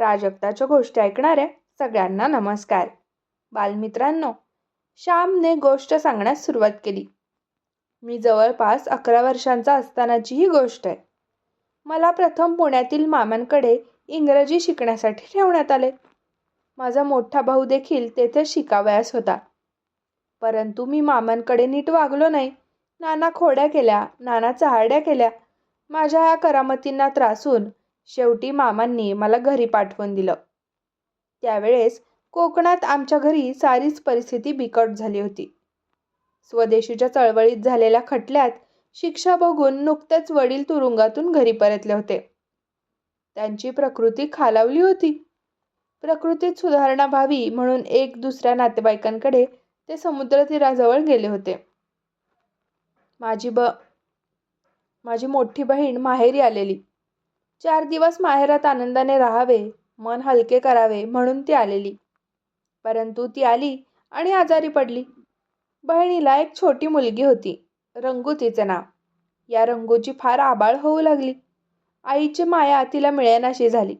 प्राजक्ताच्या गोष्टी ऐकणाऱ्या सगळ्यांना नमस्कार. बालमित्रांनो श्यामने गोष्ट सांगण्यास सुरुवात केली. मी जवळपास अकरा वर्षांचा असतानाची ही गोष्ट आहे. मला प्रथम पुण्यातील मामांकडे इंग्रजी शिकण्यासाठी ठेवण्यात आले. माझा मोठा भाऊ देखील तेथे शिकावयास होता. परंतु मी मामांकडे नीट वागलो नाही. नाना खोड्या केल्या नाना चहाड्या केल्या. माझ्या या करामतींना त्रासून शेवटी मामांनी मला घरी पाठवून दिलं. त्यावेळेस कोकणात आमच्या घरी सारीच परिस्थिती बिकट झाली होती. स्वदेशीच्या चळवळीत झालेल्या खटल्यात शिक्षा बघून नुकतेच वडील तुरुंगातून घरी परतले होते. त्यांची प्रकृती खालावली होती. प्रकृतीत सुधारणा व्हावी म्हणून एक दुसऱ्या नातेवाईकांकडे ते समुद्रतीराजवळ गेले होते. माझी ब माझी मोठी बहीण माहेरी आलेली. चार दिवस माहेरात आनंदाने राहावे मन हलके करावे म्हणून ती आलेली. परंतु ती आली आणि आजारी पडली. बहिणीला एक छोटी मुलगी होती रंगू तिचे नाव. या रंगूची फार आबाळ होऊ लागली. आईची माया तिला मिळेनाशी झाली.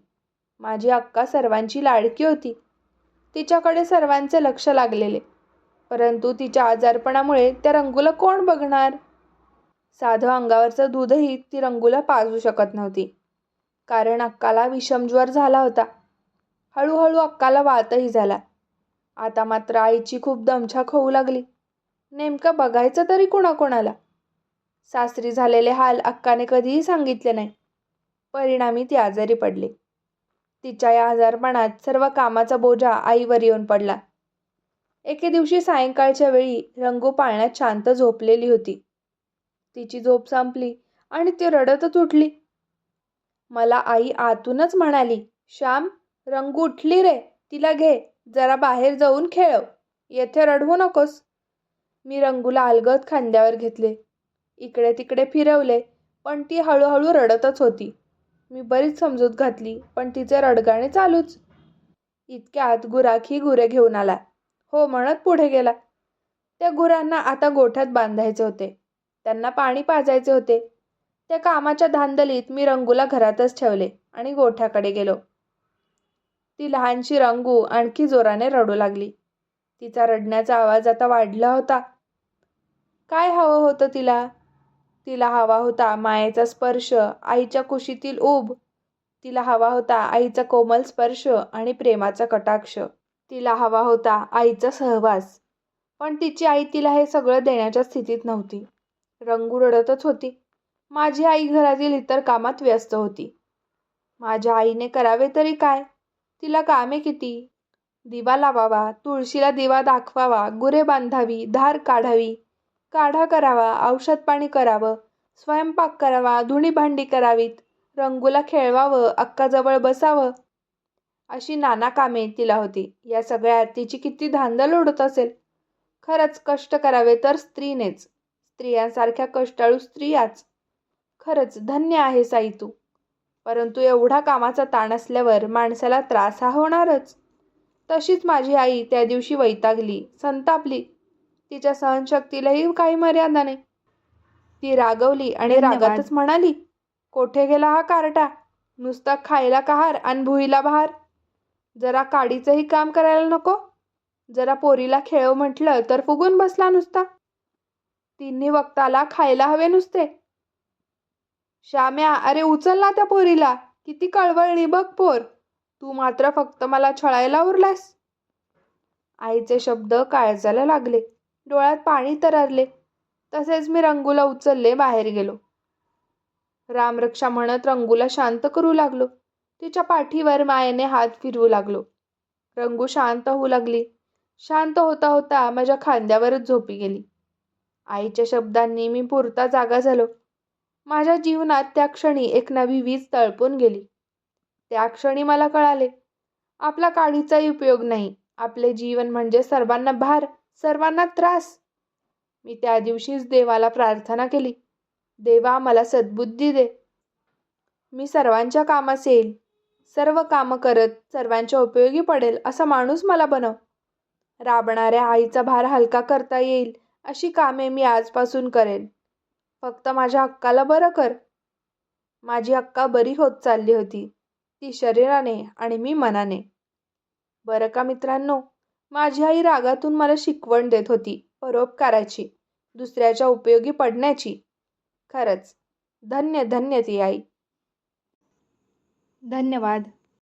माझी अक्का सर्वांची लाडकी होती. तिच्याकडे सर्वांचे लक्ष लागलेले. परंतु तिच्या आजारपणामुळे त्या रंगूला कोण बघणार? साधं अंगावरचं दूधही ती रंगूला पाजू शकत नव्हती. कारण अक्काला विषमज्वर झाला होता. हळूहळू अक्काला वातही झाला. आता मात्र आईची खूप दमछाक होऊ लागली. नेमकं बघायचं तरी कोणाकोणाला? सासरी झालेले हाल अक्काने कधीही सांगितले नाही. परिणामी ती आजारी पडली. तिच्या या आजारपणात सर्व कामाचा बोजा आईवर येऊन पडला. एके दिवशी सायंकाळच्या वेळी रंगू पाळण्यात शांत झोपलेली होती. तिची झोप संपली आणि ती रडतच उठली. मला आई आतूनच म्हणाली श्याम रंगू उठली रे तिला घे जरा बाहेर जाऊन खेळव. येथे रडवू नकोस. मी रंगूला अलगद खांद्यावर घेतले. इकडे तिकडे फिरवले पण ती हळूहळू रडतच होती. मी बरीच समजूत घातली पण तिचे रडगाणे चालूच. इतक्यात गुराखी गुरे घेऊन आला. हो म्हणत पुढे गेला. त्या गुरांना आता गोठ्यात बांधायचे होते. त्यांना पाणी पाजायचे होते. त्या कामाच्या धांदलीत मी रंगूला घरातच ठेवले आणि गोठ्याकडे गेलो. ती लहानशी रंगू आणखी जोराने रडू लागली. तिचा रडण्याचा आवाज आता वाढला होता. काय हवं होतं तिला? तिला हवा होता मायेचा स्पर्श आईच्या कुशीतील ऊब. तिला हवा होता आईचा कोमल स्पर्श आणि प्रेमाचा कटाक्ष. तिला हवा होता आईचा सहवास. पण तिची आई तिला हे सगळं देण्याच्या स्थितीत नव्हती. रंगू रडतच होती. माझी आई घरातील इतर कामात व्यस्त होती. माझ्या आईने करावे तरी काय? तिला कामे किती? दिवा लावावा तुळशीला दिवा दाखवावा गुरे बांधावी धार काढावी काढा करावा औषध पाणी करावं स्वयंपाक करावा धुणी भांडी करावीत रंगूला खेळवावं अक्काजवळ बसावं. अशी नाना कामे तिला होती. या सगळ्यात तिची किती धांदल उडत असेल. खरंच कष्ट करावे तर स्त्रीनेच. स्त्रियांसारख्या कष्टाळू स्त्रियाच. खरंच धन्य आहे साई तू. परंतु एवढा कामाचा ताण असल्यावर माणसाला त्रास हा होणारच. तशीच माझी आई त्या दिवशी वैतागली संतापली. तिच्या सहनशक्तीलाही काही मर्यादा नाही. ती रागवली आणि. रागातच म्हणाली कोठे गेला हा कार्टा? नुसता खायला कहार आणि भुईला बहार. जरा काडीचंही काम करायला नको. जरा पोरीला खेळव म्हटलं तर फुगून बसला नुसता. तिन्ही वक्ताला खायला हवे नुसते. श्याम्या अरे उचल ना त्या पोरीला. किती कळवळली बघ पोर. तू मात्र फक्त मला छळायला उरलास. आईचे शब्द काळजाला लागले. डोळ्यात पाणी तररले. तसेच मी रंगूला उचलले बाहेर गेलो. रामरक्षा म्हणत रंगूला शांत करू लागलो. तिच्या पाठीवर मायेने हात फिरवू लागलो. रंगू शांत होऊ लागली. शांत होता होता माझ्या खांद्यावरच झोपी गेली. आईच्या शब्दांनी मी पुरता जागा झालो. माझ्या जीवनात त्या क्षणी एक नवी वीज तळपून गेली. त्या क्षणी मला कळाले आपला काडीचाही उपयोग नाही. आपले जीवन म्हणजे सर्वांना भार सर्वांना त्रास. मी त्या दिवशीच देवाला प्रार्थना केली. देवा मला सद्बुद्धी दे. मी सर्वांच्या कामास येईल. सर्व कामं करत सर्वांच्या उपयोगी पडेल असा माणूस मला बनव. राबणाऱ्या आईचा भार हलका करता येईल अशी कामे मी आजपासून करेन. फक्त माझ्या हक्काला बरं कर. माझी हक्का बरी होत चालली होती. ती शरीराने आणि मी मनाने. बरं का मित्रांनो? माझी आई रागातून मला शिकवण देत होती परोपकाराची दुसऱ्याच्या उपयोगी पडण्याची. खरंच. धन्य धन्य ती आई. धन्यवाद.